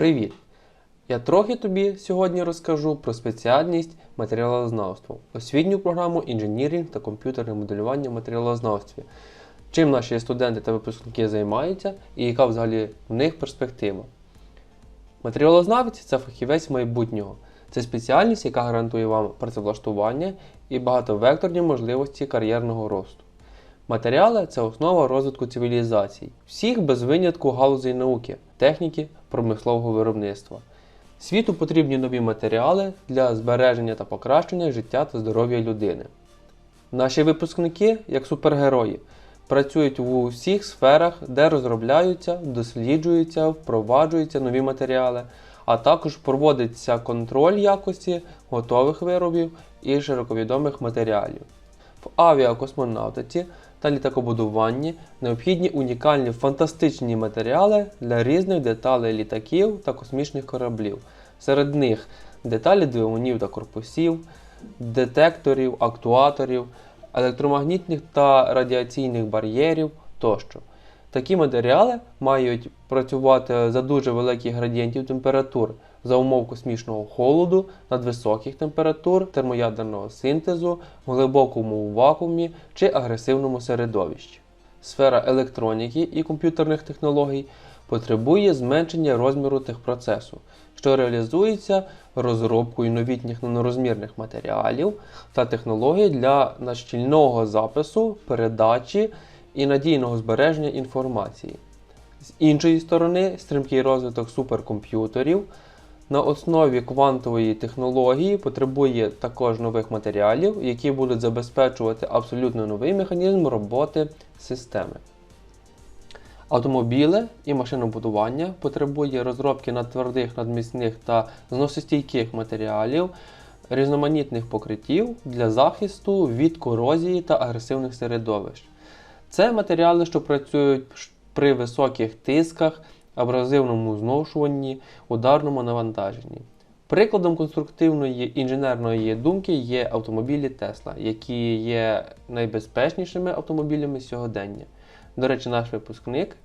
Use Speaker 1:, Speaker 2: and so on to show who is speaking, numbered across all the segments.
Speaker 1: Привіт! Я трохи тобі сьогодні розкажу про спеціальність матеріалознавства, освітню програму інженірінг та комп'ютерне моделювання в матеріалознавстві. Чим наші студенти та випускники займаються і яка взагалі в них перспектива. Матеріалознавець це фахівець майбутнього. Це спеціальність, яка гарантує вам працевлаштування і багатовекторні можливості кар'єрного росту. Матеріали це основа розвитку цивілізацій, всіх без винятку галузей науки, техніки, промислового виробництва. Світу потрібні нові матеріали для збереження та покращення життя та здоров'я людини. Наші випускники, як супергерої, працюють у всіх сферах, де розробляються, досліджуються, впроваджуються нові матеріали, а також проводиться контроль якості готових виробів і широковідомих матеріалів. В авіакосмонавтиці та літакобудуванні необхідні унікальні фантастичні матеріали для різних деталей літаків та космічних кораблів. Серед них деталі двигунів та корпусів, детекторів, актуаторів, електромагнітних та радіаційних бар'єрів тощо. Такі матеріали мають працювати за дуже великих градієнтів температур за умов космічного холоду, надвисоких температур, термоядерного синтезу, глибокому вакуумі чи агресивному середовищі. Сфера електроніки і комп'ютерних технологій потребує зменшення розміру техпроцесу, що реалізується розробкою новітніх нанорозмірних матеріалів та технологій для нащільного запису, передачі і надійного збереження інформації. З іншої сторони, стрімкий розвиток суперкомп'ютерів на основі квантової технології потребує також нових матеріалів, які будуть забезпечувати абсолютно новий механізм роботи системи. Автомобілі і машинобудування потребує розробки надтвердих, надміцних та зносостійких матеріалів, різноманітних покриттів для захисту від корозії та агресивних середовищ. Це матеріали, що працюють при високих тисках, абразивному зношуванні, ударному навантаженні. Прикладом конструктивної інженерної думки є автомобілі Tesla, які є найбезпечнішими автомобілями сьогодення. До речі, наш випускник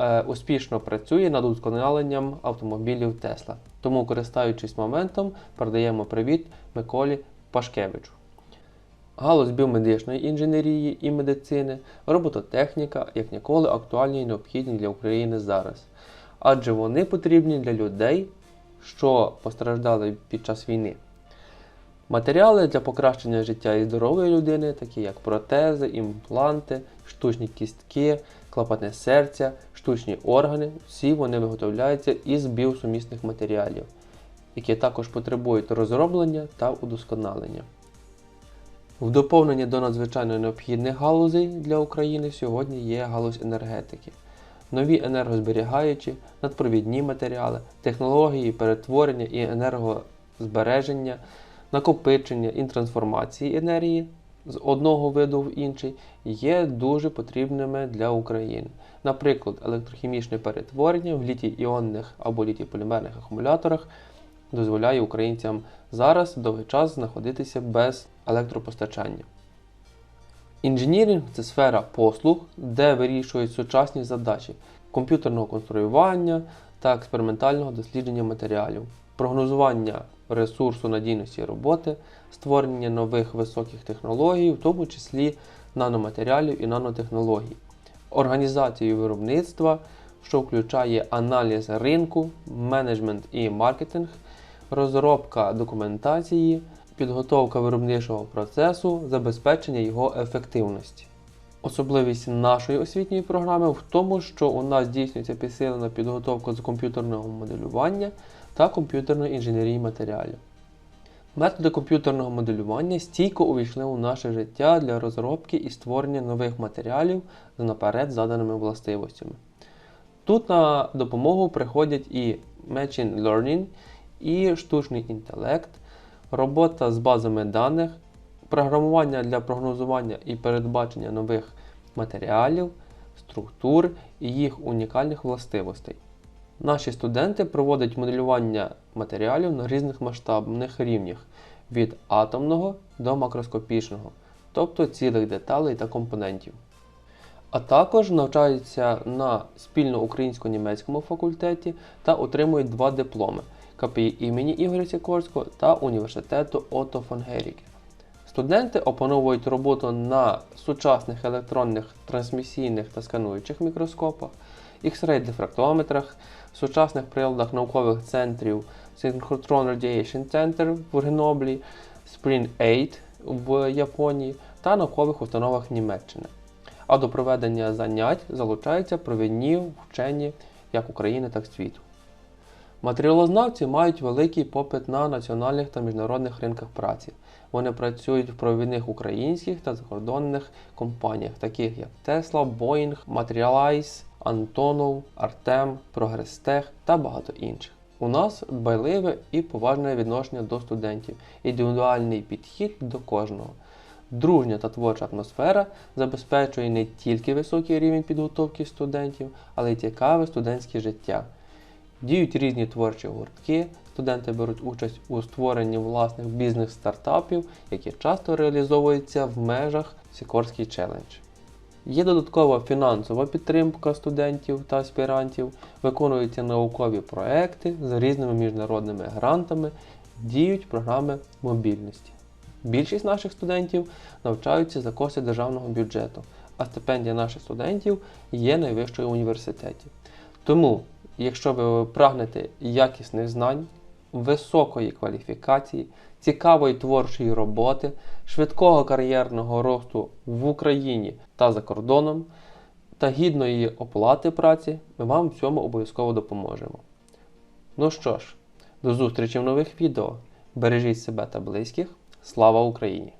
Speaker 1: е, успішно працює над удосконаленням автомобілів Tesla. Тому, користуючись моментом, передаємо привіт Миколі Пашкевичу. Галузь біомедичної інженерії і медицини, робототехніка, як ніколи, актуальні і необхідні для України зараз. Адже вони потрібні для людей, що постраждали під час війни. Матеріали для покращення життя і здоров'я людини, такі як протези, імпланти, штучні кістки, клапане серця, штучні органи, всі вони виготовляються із біосумісних матеріалів, які також потребують розроблення та удосконалення. В доповнення до надзвичайно необхідних галузей для України сьогодні є галузь енергетики. Нові енергозберігаючі, надпровідні матеріали, технології перетворення і енергозбереження, накопичення і трансформації енергії з одного виду в інший є дуже потрібними для України. Наприклад, електрохімічне перетворення в літій-іонних або літій-полімерних акумуляторах дозволяє українцям зараз довгий час знаходитися без електропостачання. Інженіринг це сфера послуг, де вирішують сучасні задачі комп'ютерного конструювання та експериментального дослідження матеріалів, прогнозування ресурсу надійності роботи, створення нових високих технологій, в тому числі наноматеріалів і нанотехнологій, організацію виробництва, що включає аналіз ринку, менеджмент і маркетинг, розробка документації, підготовка виробничого процесу, забезпечення його ефективності. Особливість нашої освітньої програми в тому, що у нас здійснюється підсилена підготовка з комп'ютерного моделювання та комп'ютерної інженерії матеріалів. Методи комп'ютерного моделювання стійко увійшли у наше життя для розробки і створення нових матеріалів з наперед заданими властивостями. Тут на допомогу приходять і Machine Learning, і штучний інтелект, робота з базами даних, програмування для прогнозування і передбачення нових матеріалів, структур і їх унікальних властивостей. Наші студенти проводять моделювання матеріалів на різних масштабних рівнях від атомного до макроскопічного, тобто цілих деталей та компонентів. А також навчаються на спільно українсько-німецькому факультеті та отримують два дипломи КПІ імені Ігоря Сікорського та університету Отто фон Геріке. Студенти опановують роботу на сучасних електронних трансмісійних та скануючих мікроскопах, X-ray дифрактометрах, сучасних приладах наукових центрів Synchrotron Radiation Center в Греноблі, Spring 8 в Японії та наукових установах Німеччини. А до проведення занять залучаються провідні вчені як України, так і світу. Матеріалознавці мають великий попит на національних та міжнародних ринках праці. Вони працюють в провідних українських та закордонних компаніях, таких як Tesla, Boeing, Materialize, Antonov, Artem, Progress та багато інших. У нас дбайливе і поважне відношення до студентів, індивідуальний підхід до кожного. Дружня та творча атмосфера забезпечує не тільки високий рівень підготовки студентів, але й цікаве студентське життя. Діють різні творчі гуртки, студенти беруть участь у створенні власних бізнес-стартапів, які часто реалізовуються в межах Сікорський челендж. Є додаткова фінансова підтримка студентів та аспірантів, виконуються наукові проекти з різними міжнародними грантами, діють програми мобільності. Більшість наших студентів навчаються за кошти державного бюджету, а стипендія наших студентів є найвищою в університеті. Тому, якщо ви прагнете якісних знань, високої кваліфікації, цікавої творчої роботи, швидкого кар'єрного росту в Україні та за кордоном та гідної оплати праці, ми вам в цьому обов'язково допоможемо. Ну що ж, до зустрічі в нових відео. Бережіть себе та близьких. Слава Україні!